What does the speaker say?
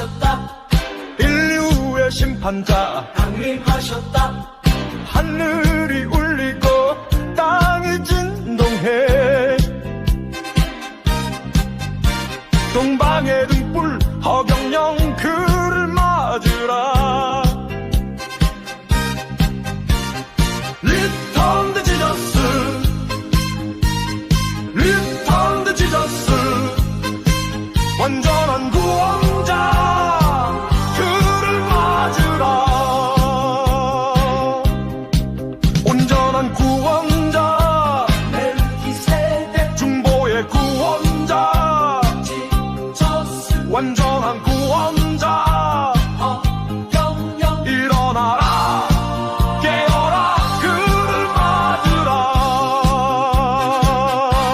강림하셨다. 인류의 심판자. 강림하셨다. 하늘이 울리고 땅이 진동해. 동방의 등 구원자. 멜기 세대 중보의 구원자. 완전한 구원자.